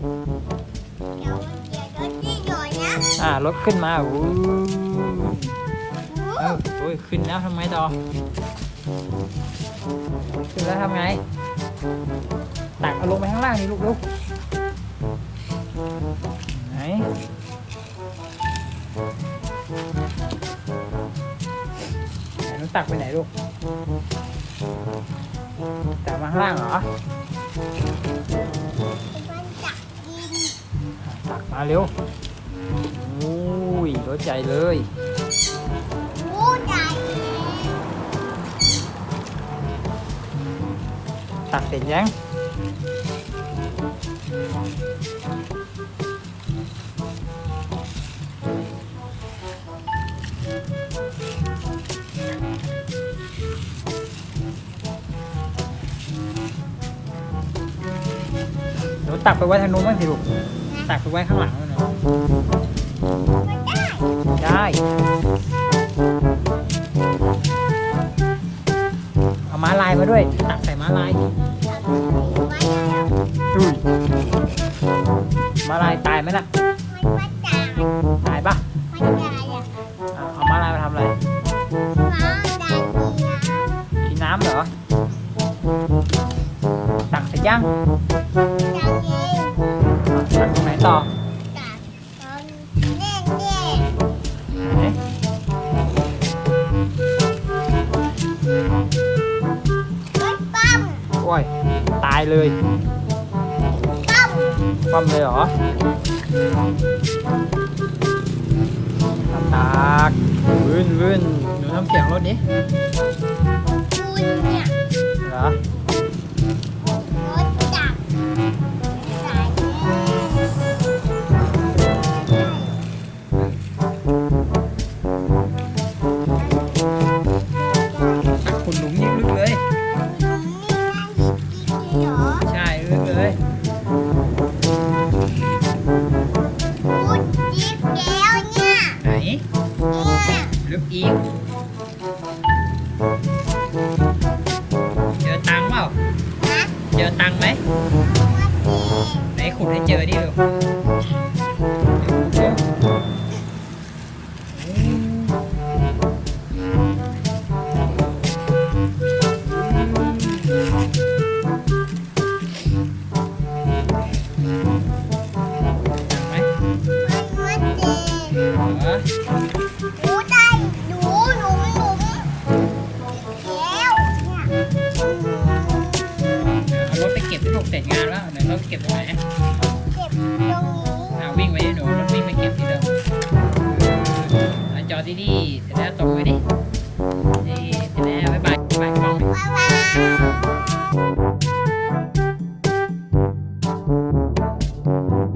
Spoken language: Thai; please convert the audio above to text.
เดี๋ยวเดี๋ยวรถที่หน่อยนะอ่ารถขึ้นมาอู้เออโอ้ยขึ้นแล้วทำไงต่อขึ้นแล้วทำไงตักเอาลงไปข้างล่างนี่ลูกลูกไหนไหนหนูตักไปไหนลูกตักมาข้างล่างเหรอ มาเร็วโอ้ยรถใหญ่เลยโอ้ใหญ่ตักเสร็จยังหนูตักไปไว้ทางนู้นบ้างสิลูก ตักไปไว้ข้างหลังนู่นนะมันได้ได้ เอาม้าลายมาด้วย ตักใส่ม้าลายจับไว้แล้วอุ้ยม้าลายตายไหมน่ะมันมาจ่ายตายปะมันจ่ายอะอะเอาม้าลายมาทำอะไรน้องได้ดีนะกินน้ำเหรอ ตักเสร็จยังจังเายเลยปั๊มคว่ำเลยเหรอตักวืนวืนหนูทำเสียงรถดิคุณเนี่ยเหรอ ลึกอีก เจอตังค์เปล่านะเจอตังค์ไหมว่าเจ๊ไหนขุดให้เจอดิลูก ลูเสร็จงานแล้วไหนเราเก็บไหนเก็บตรงนี้วิ่งไปด้หนูรถวิ่งไปเก็บทีเดียวจอที่นี่เสร็จแล้วตกไปดินี่เสร็จแล้วบายบายบ๊ายบายบ๊ายบาย